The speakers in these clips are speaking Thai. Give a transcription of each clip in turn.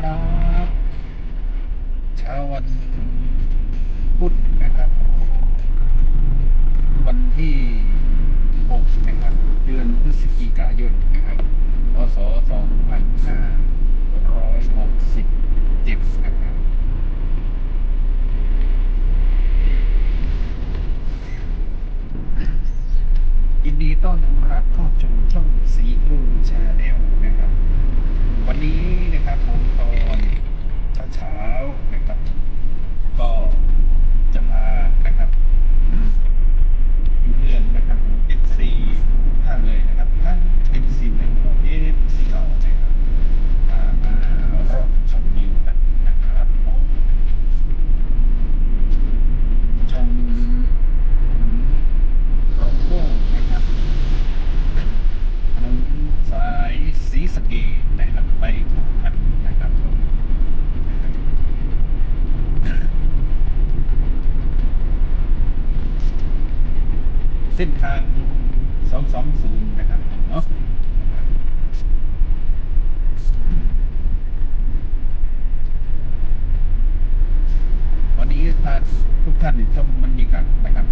ครับ เช้าวันพุธนะครับ วันที่6นะครับ เดือนพฤศจิกายนนะครับพศ2567นะครับยินดีต้อนรับเข้าชมช่องสีกรุงแชร์ ส้นทางสองสองศูนะครับเนาะวันนี้พาทุกท่านชมมันมีกาศนะครับ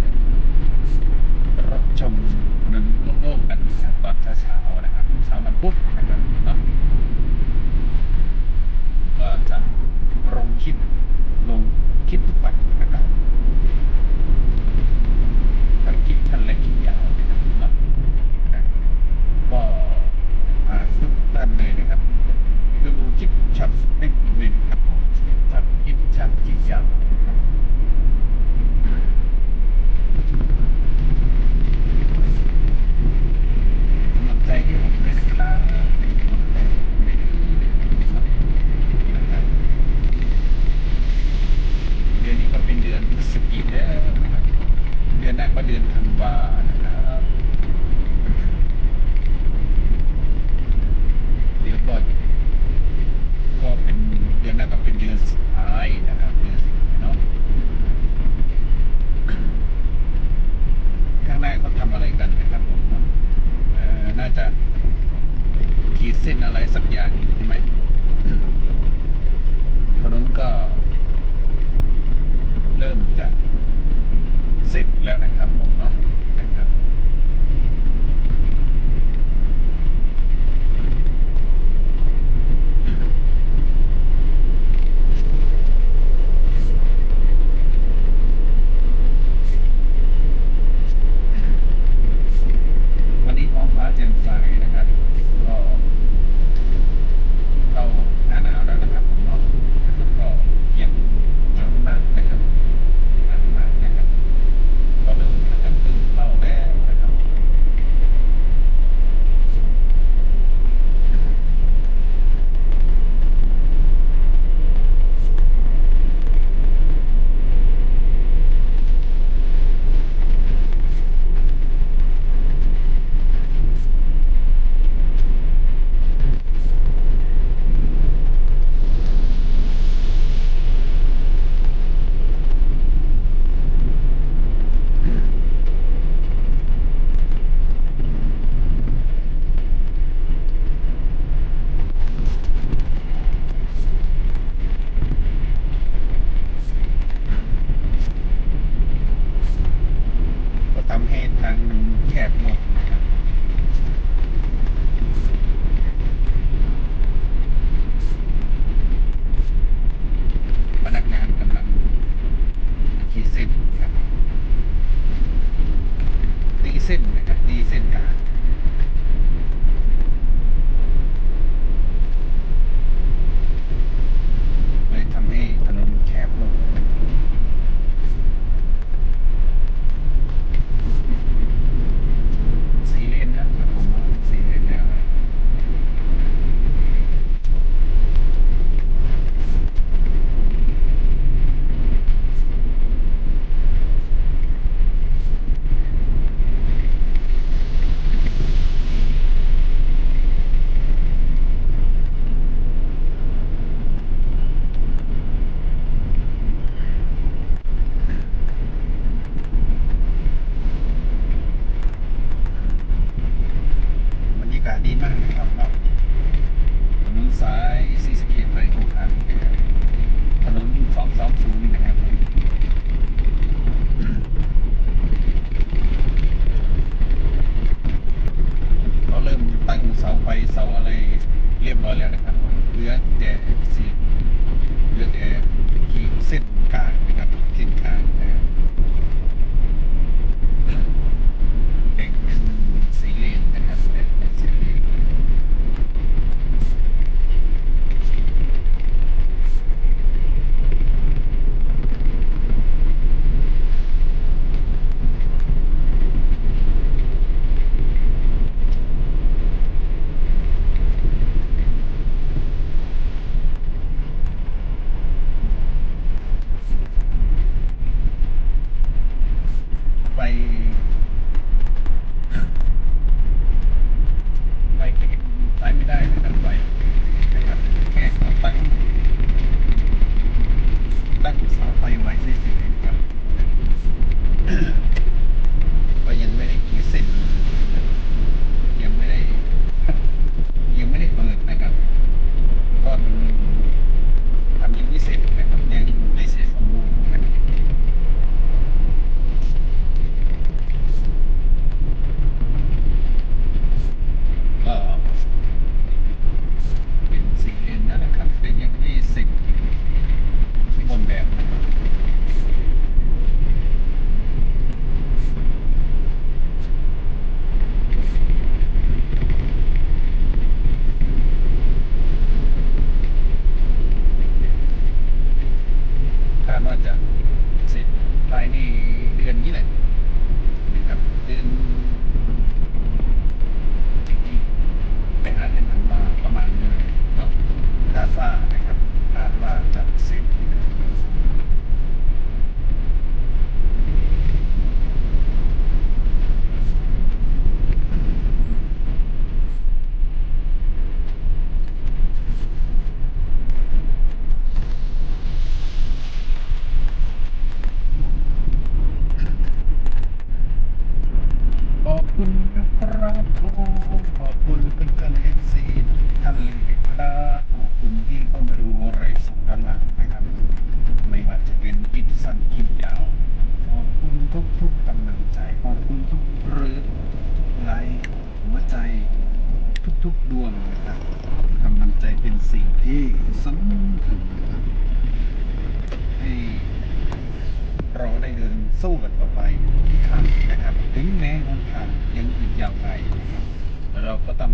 สู้กันต่อไปอีกครั้งนะครับ ถึงแม้หนทางยังอีกยาวไกลนะครับแต่เราก็ต้อง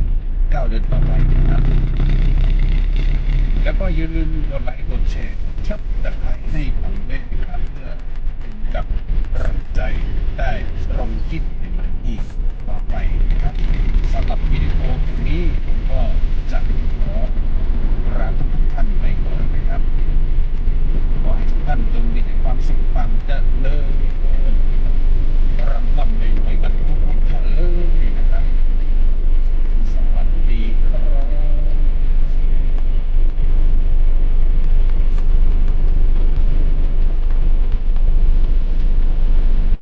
ก้าวเดินต่อไปนะครับแล้วก็อย่าลืมกดไลค์กดแชร์ชับตะไคร้ให้ผมด้วย